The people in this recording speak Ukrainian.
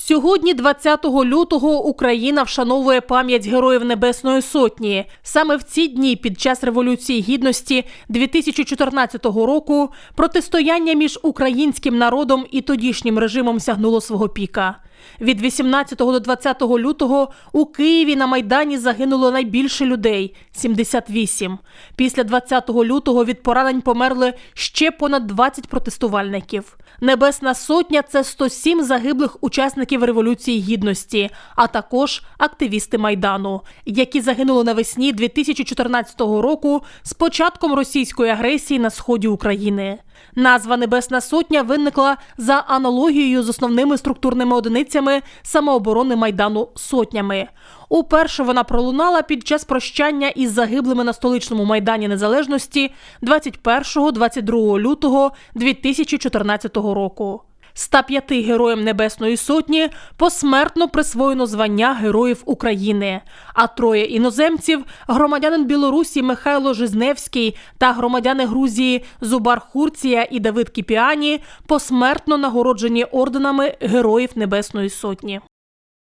Сьогодні, 20 лютого, Україна вшановує пам'ять героїв Небесної Сотні. Саме в ці дні, під час Революції Гідності 2014 року, протистояння між українським народом і тодішнім режимом сягнуло свого піка. Від 18 до 20 лютого у Києві на Майдані загинуло найбільше людей 78. Після 20 лютого від поранень померли ще понад 20 протестувальників. Небесна сотня це 107 загиблих учасників Революції Гідності, а також активісти Майдану, які загинули навесні 2014 року з початком російської агресії на сході України. Назва Небесна Сотня виникла за аналогією з основними структурними одиницями самооборони Майдану сотнями. Уперше вона пролунала під час прощання із загиблими на столичному майдані Незалежності 21-22 лютого 2014 року. 105 героям Небесної Сотні посмертно присвоєно звання Героїв України, а троє іноземців громадянин Білорусі Михайло Жизневський та громадяни Грузії Зубар Хурція і Давид Кіпіані посмертно нагороджені орденами Героїв Небесної Сотні.